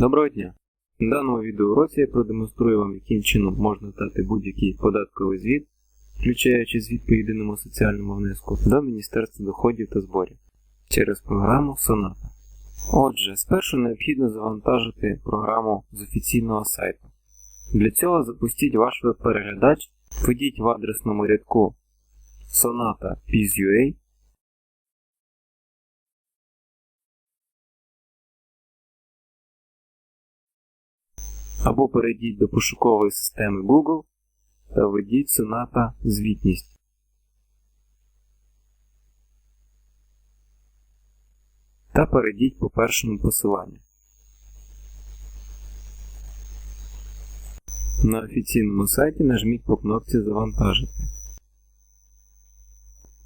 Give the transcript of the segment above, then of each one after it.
Доброго дня! В даному відеоуроці я продемонструю вам, яким чином можна дати будь-який податковий звіт, включаючи звіт по єдиному соціальному внеску, до Міністерства доходів та зборів через програму Sonata. Отже, спершу необхідно завантажити програму з офіційного сайту. Для цього запустіть ваш веб-переглядач, введіть в адресному рядку Sonata або перейдіть до пошукової системи Google та введіть Sonata звітність. Та перейдіть по першому посиланню. На офіційному сайті нажміть по кнопці Завантажити.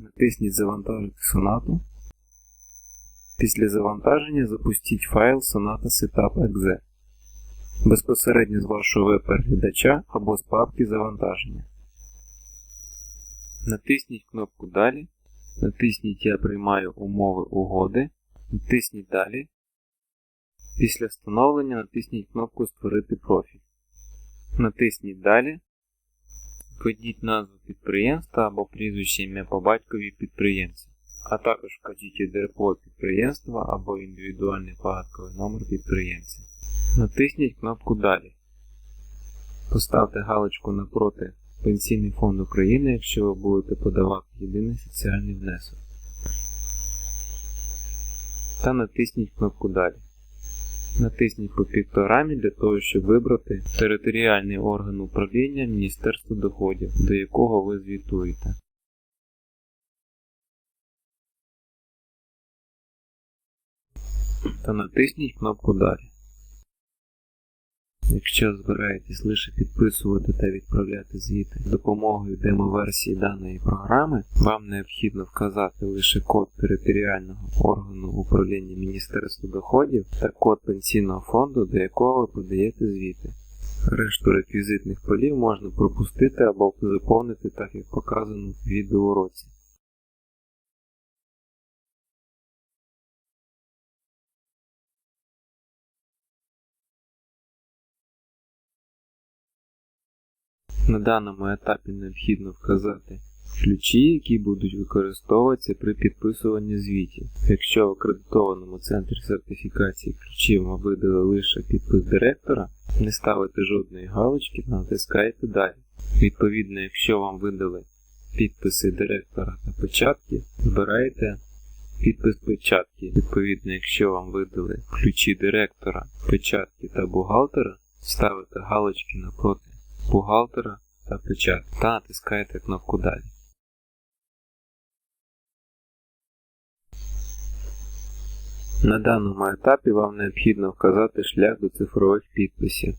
Натисніть Завантажити сонату. Після завантаження запустіть файл Sonata Setup.exe безпосередньо з вашого веб-переглядача або з папки завантаження. Натисніть кнопку Далі. Натисніть Я приймаю умови угоди. Натисніть Далі. Після встановлення натисніть кнопку Створити профіль. Натисніть Далі. Введіть назву підприємства або прізвище ім'я по батькові підприємця, а також вкажіть ЄДРПО підприємства або індивідуальний податковий номер підприємця. Натисніть кнопку Далі. Поставте галочку напроти Пенсійний фонд України, якщо ви будете подавати єдиний соціальний внесок. Та натисніть кнопку Далі. Натисніть по піктограмі для того, щоб вибрати територіальний орган управління Міністерства доходів, до якого ви звітуєте. Та натисніть кнопку Далі. Якщо збираєтесь лише підписувати та відправляти звіти з допомогою демо-версії даної програми, вам необхідно вказати лише код територіального органу управління Міністерства доходів та код пенсійного фонду, до якого ви подаєте звіти. Решту реквізитних полів можна пропустити або заповнити так, як показано в відеоуроці. На даному етапі необхідно вказати ключі, які будуть використовуватися при підписуванні звітів. Якщо в акредитованому центрі сертифікації ключів ми видали лише підпис директора, не ставите жодної галочки та натискаєте далі. Відповідно, якщо вам видали підписи директора та печатки, збираєте підпис печатки. Відповідно, якщо вам видали ключі директора, печатки та бухгалтера, ставите галочки напроти бухгалтера та печатки та натискаєте кнопку Далі. На даному етапі вам необхідно вказати шлях до цифрових підписів.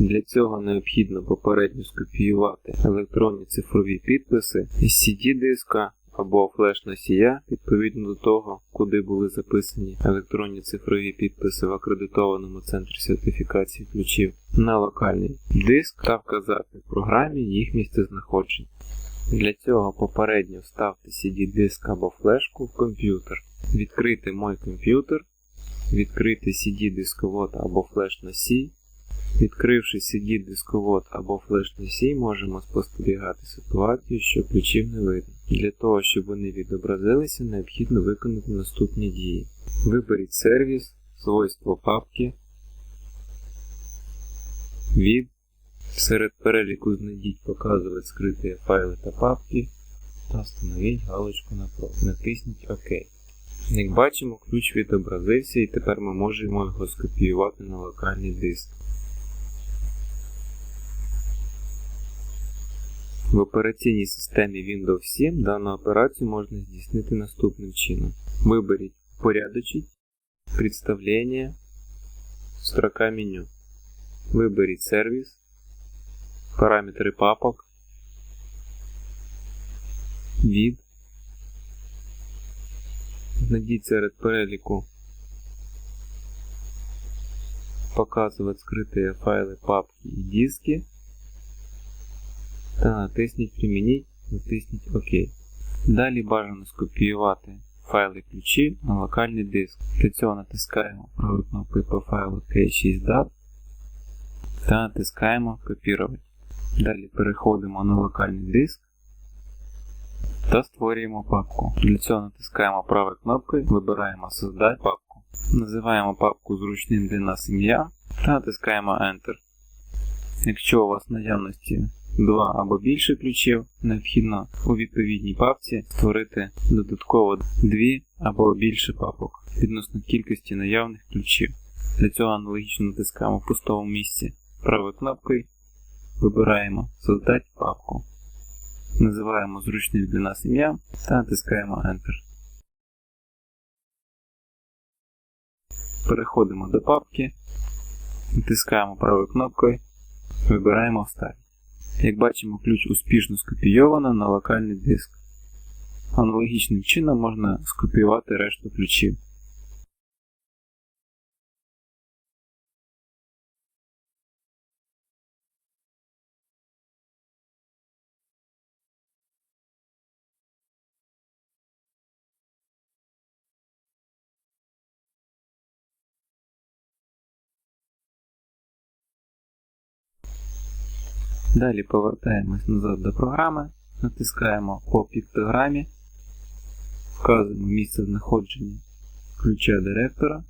Для цього необхідно попередньо скопіювати електронні цифрові підписи із CD-диска або флеш-носія відповідно до того, куди були записані електронні цифрові підписи в акредитованому центрі сертифікації ключів на локальний диск та вказати в програмі їх місцезнаходження. Для цього попередньо вставте CD-диск або флешку в комп'ютер, відкрити мой комп'ютер, відкрити CD-дисковод або флеш-носій. Відкривши CD-дисковод або флеш-носій, можемо спостерігати ситуацію, що ключів не видно. Для того, щоб вони відобразилися, необхідно виконати наступні дії. Виберіть сервіс, свойство папки, від. Серед переліку знайдіть показувати скриті файли та папки та встановіть галочку напроти. Натисніть ОК. Як бачимо, ключ відобразився і тепер ми можемо його скопіювати на локальний диск. В операційній системі Windows 7 дану операцію можна здійснити наступним чином. Виберіть Порядочить, Представление, строка меню. Виберіть сервіс, параметри папок, від. Знайдіть серед переліку показувати скрытые файли, папки і диски та натисніть Примініть, натисніть ОК. Далі бажано скопіювати файли ключі на локальний диск. Для цього натискаємо правою кнопкою по файлу K6DAT та натискаємо Копірувати. Далі переходимо на локальний диск та створюємо папку. Для цього натискаємо правою кнопкою, вибираємо Создати папку. Називаємо папку зручним для нас ім'я та натискаємо Enter. Якщо у вас наявності два або більше ключів, необхідно у відповідній папці створити додатково дві або більше папок відносно кількості наявних ключів. Для цього аналогічно натискаємо в пустому місці правою кнопкою, вибираємо Создати папку. Називаємо зручним для нас ім'я та натискаємо Enter. Переходимо до папки, натискаємо правою кнопкою, вибираємо Вставити. Як бачимо, ключ успішно скопійовано на локальний диск. Аналогічним чином можна скопіювати решту ключів. Далі повертаємось назад до програми, натискаємо по піктограмі, вказуємо місце знаходження ключа директора.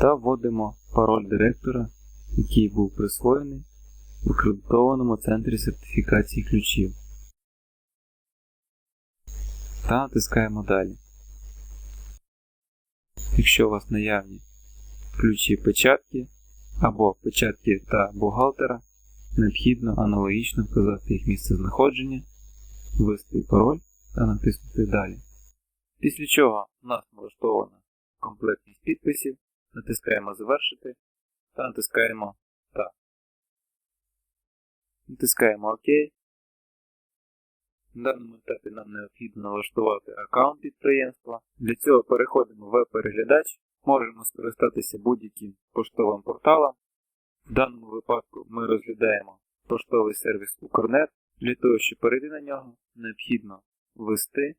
Та вводимо пароль директора, який був присвоєний в акредитованому центрі сертифікації ключів. Та натискаємо далі. Якщо у вас наявні ключі печатки або печатки та бухгалтера, необхідно аналогічно вказати їх місце знаходження, ввести пароль та натиснути Далі. Після чого у нас налаштована комплектність підписів, натискаємо Завершити та натискаємо Так. Натискаємо ОК. На даному етапі нам необхідно налаштувати аккаунт підприємства. Для цього переходимо в веб-переглядач, можемо скористатися будь-яким поштовим порталом. В даному випадку ми розглядаємо поштовий сервіс Укрнет. Для того, щоб перейти на нього, необхідно ввести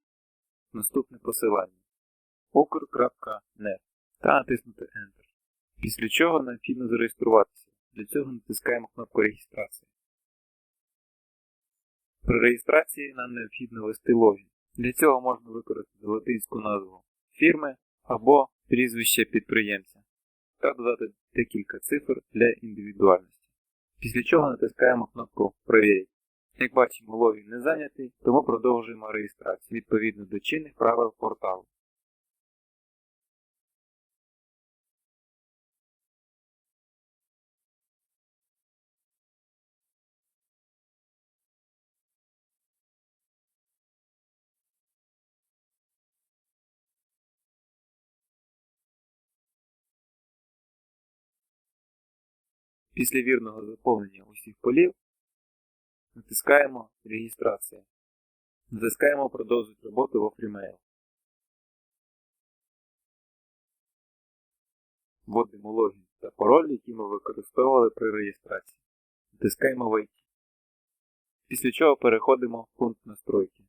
наступне посилання ukr.net та натиснути Enter. Після чого необхідно зареєструватися. Для цього натискаємо кнопку реєстрації. При реєстрації нам необхідно ввести логін. Для цього можна використати латинську назву фірми або прізвище підприємця та додати декілька цифр для індивідуальності. Після чого натискаємо кнопку Провірити. Як бачимо, логін не зайнятий, тому продовжуємо реєстрацію відповідно до чинних правил порталу. Після вірного заповнення усіх полів натискаємо Реєстрація. Натискаємо Продовжити роботу в Freemail. Вводимо логін та пароль, які ми використовували при реєстрації. Натискаємо Войти. Після чого переходимо в пункт настройки.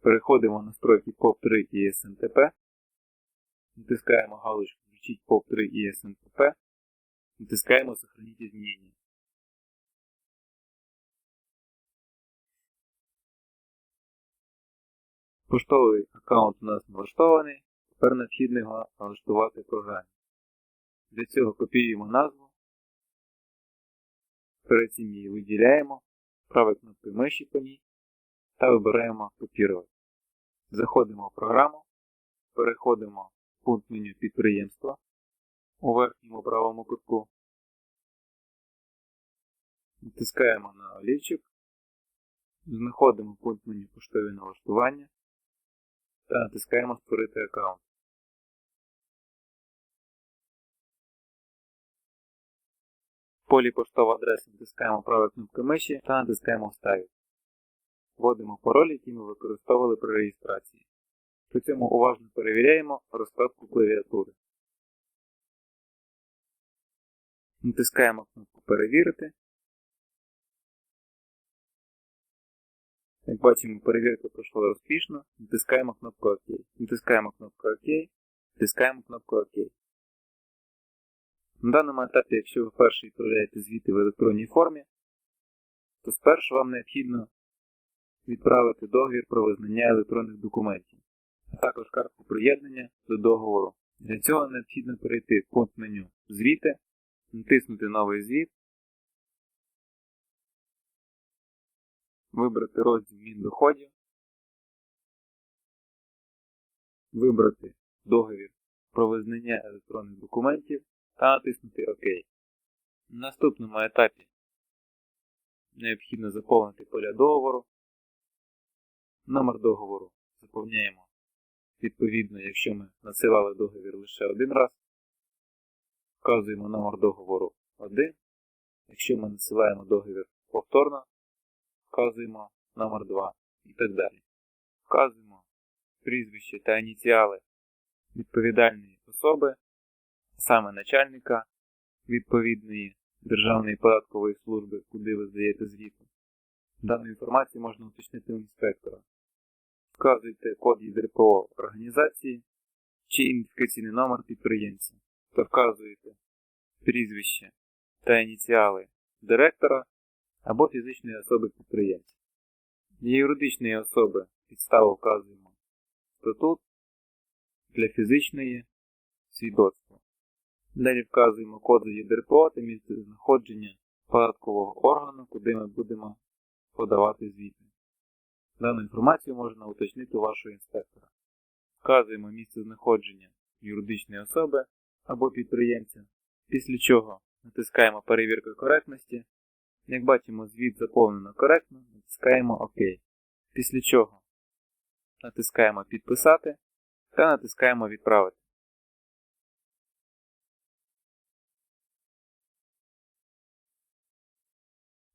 Переходимо в настройки POP3 і SMTP. Натискаємо галочку Включить POP3 і SMTP. Натискаємо Сохранить изменения. Поштовий аккаунт у нас налаштований, тепер необхідно його налаштувати в програмі. Для цього копіюємо назву, перед цим її виділяємо, правою кнопкою миші по ній та вибираємо Копірувати. Заходимо в програму, переходимо пункт меню підприємства у верхньому правому кутку. Натискаємо на олівчик, знаходимо пункт меню поштові налаштування та натискаємо Створити аккаунт. В полі поштова адреса натискаємо правою кнопкою миші та натискаємо Вставити. Вводимо пароль, який ми використовували при реєстрації. При цьому уважно перевіряємо розкладку клавіатури. Натискаємо кнопку Перевірити. Як бачимо, перевірка пройшла успішно. Натискаємо кнопку ОК. Натискаємо кнопку ОК. Натискаємо кнопку ОК. На даному етапі, якщо ви вперше відправляєте звіти в електронній формі, то спершу вам необхідно відправити договір про визнання електронних документів, а також картку приєднання до договору. Для цього необхідно перейти в пункт меню Звіти, натиснути Новий звіт, вибрати розділ Міндоходів, вибрати договір про визнання електронних документів та натиснути ОК. На наступному етапі необхідно заповнити поля договору. Номер договору заповняємо відповідно, якщо ми надсилали договір лише один раз. Вказуємо номер договору 1. Якщо ми надсилаємо договір повторно, вказуємо номер 2 і так далі. Вказуємо прізвище та ініціали відповідальної особи, саме начальника відповідної Державної податкової служби, куди ви здаєте звіту. Дану інформацію можна уточнити у інспектора. Вказуйте код ЄДРПО організації чи ідентифікаційний номер підприємця та вказуєте прізвище та ініціали директора або фізичної особи підприємця. Для юридичної особи підставу вказуємо статут, для фізичної свідоцтво. Далі вказуємо код ЄДРПО та місце знаходження податкового органу, куди ми будемо подавати звіти. Дану інформацію можна уточнити у вашого інспектора. Вказуємо місце знаходження юридичної особи або підприємця, після чого натискаємо перевірка коректності. Як бачимо, звіт заповнено коректно, натискаємо ОК. Після чого натискаємо Підписати та натискаємо Відправити.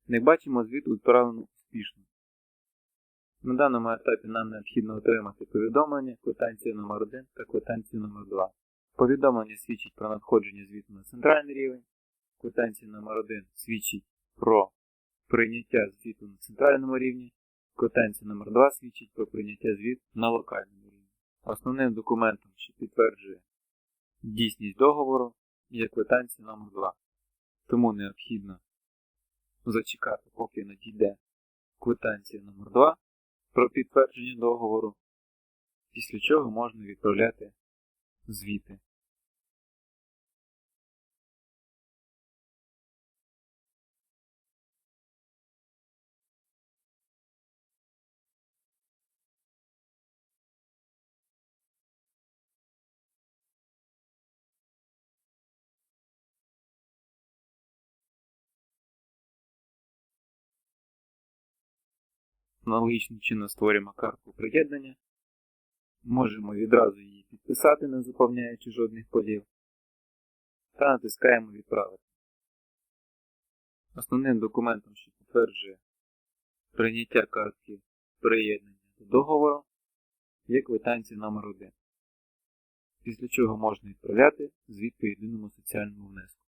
Як бачимо, звіт відправлено успішно. На даному етапі нам необхідно отримати повідомлення, квитанцію номер 1 та квитанцію номер 2 Повідомлення свідчить про надходження звіту на центральний рівень. Квитанція номер 1 свідчить про прийняття звіту на центральному рівні. Квитанція номер 2 свідчить про прийняття звіту на локальному рівні. Основним документом, що підтверджує дійсність договору, є квитанція номер 2 Тому необхідно зачекати, поки надійде квитанція номер 2 про підтвердження договору, після чого можна відправляти звіти. Аналогічним чином створюємо картку приєднання. Можемо відразу її підписати, не заповняючи жодних полів. Та натискаємо Відправити. Основним документом, що підтверджує прийняття картки приєднання до договору, є квитанція номер 1 після чого можна відправляти звіт по єдиному соціальному внеску.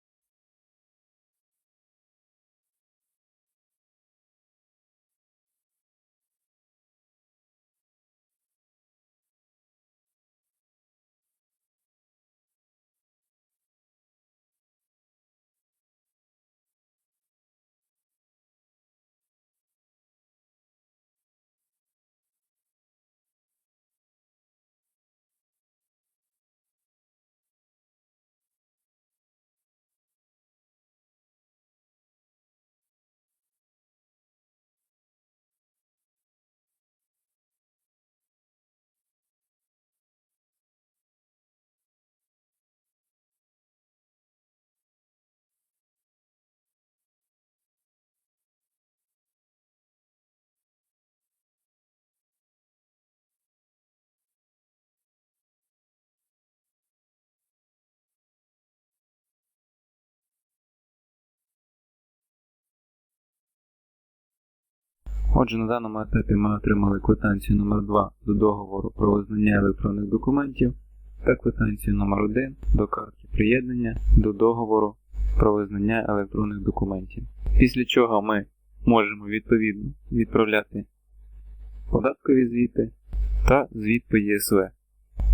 Отже, на даному етапі ми отримали квитанцію номер 2 до договору про визнання електронних документів та квитанцію номер 1 до картки приєднання до договору про визнання електронних документів. Після чого ми можемо відповідно відправляти податкові звіти та звіт по ЄСВ.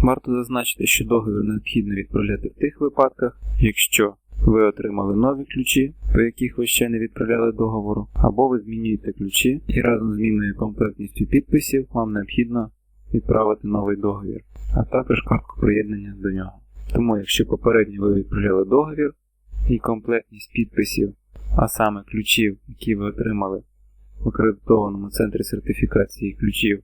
Варто зазначити, що договір необхідно відправляти в тих випадках, якщо ви отримали нові ключі, по яких ви ще не відправляли договору, або ви змінюєте ключі і разом з змінною комплектністю підписів вам необхідно відправити новий договір, а також картку приєднання до нього. Тому, якщо попередньо ви відправляли договір і комплектність підписів, а саме ключів, які ви отримали в акредитованому центрі сертифікації ключів,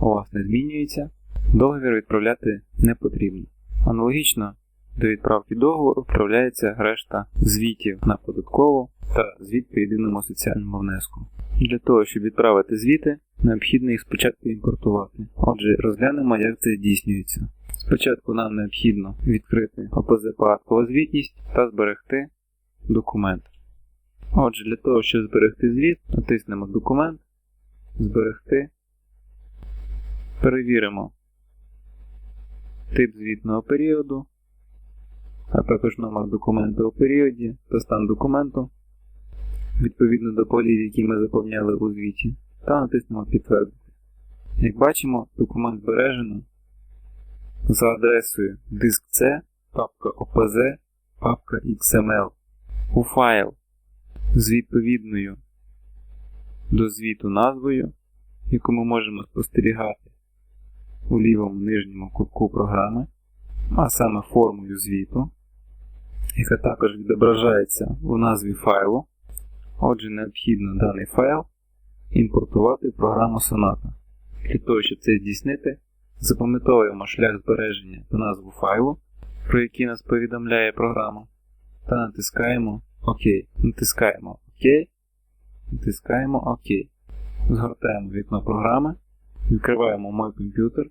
у вас не змінюється, договір відправляти не потрібно. Аналогічно до відправки договору вправляється решта звітів на податкову та звіт по єдиному соціальному внеску. Для того, щоб відправити звіти, необхідно їх спочатку імпортувати. Отже, розглянемо, як це здійснюється. Спочатку нам необхідно відкрити ОПЗ податкова звітність та зберегти документ. Отже, для того, щоб зберегти звіт, натиснемо Документ, Зберегти. Перевіримо тип звітного періоду, а також номер документу у періоді та стан документу відповідно до полів, які ми заповняли у звіті, та натиснемо Підтвердити. Як бачимо, документ збережено за адресою диск C, папка OPZ, XML. У файл з відповідною до звіту назвою, яку ми можемо спостерігати у лівому нижньому кутку програми, а саме формою звіту, яка також відображається у назві файлу. Отже, необхідно даний файл імпортувати в програму Sonata. Для того, щоб це здійснити, запам'ятовуємо шлях збереження та назву файлу, про який нас повідомляє програма, та натискаємо ОК. Натискаємо ОК, натискаємо ОК. Згортаємо вікно програми, відкриваємо мой комп'ютер.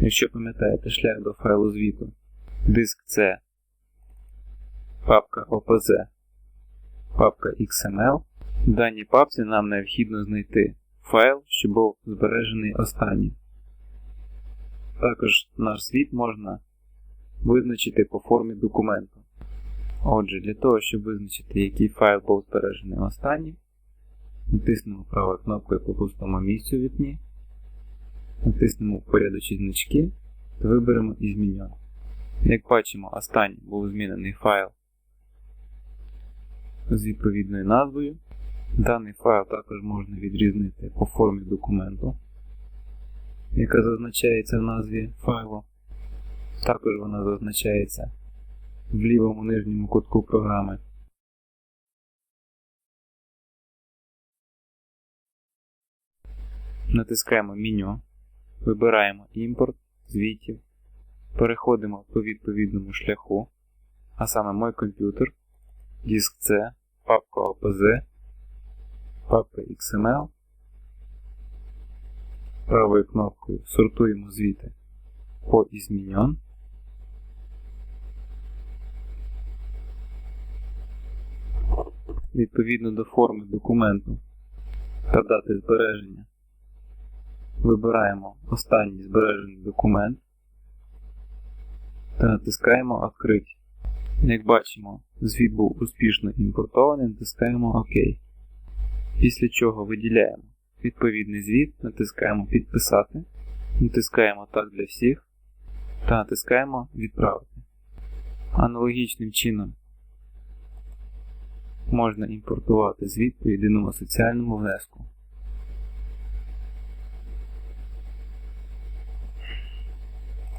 Якщо пам'ятаєте шлях до файлу звіту, диск C, папка OPZ, папка XML. В даній папці нам необхідно знайти файл, що був збережений останнім. Також наш звіт можна визначити по формі документу. Отже, для того, щоб визначити, який файл був збережений останнім, натиснемо правою кнопкою по пустому місцю в вікні, натиснемо порядочі значки та виберемо із. Як бачимо, останній був змінений файл з відповідною назвою. Даний файл також можна відрізнити по формі документу, яка зазначається в назві файлу. Також вона зазначається в лівому нижньому кутку програми. Натискаємо меню, вибираємо імпорт звітів, переходимо по відповідному шляху, а саме мой комп'ютер, диск C, папка OPZ, папка XML. Правою кнопкою сортуємо звіти по «Изменен». Відповідно до форми документу та дати збереження вибираємо останній збережений документ та натискаємо «Открити». Як бачимо, звіт був успішно імпортований, натискаємо ОК. Після чого виділяємо відповідний звіт, натискаємо Підписати, натискаємо Так для всіх та натискаємо Відправити. Аналогічним чином можна імпортувати звіт по єдиному соціальному внеску.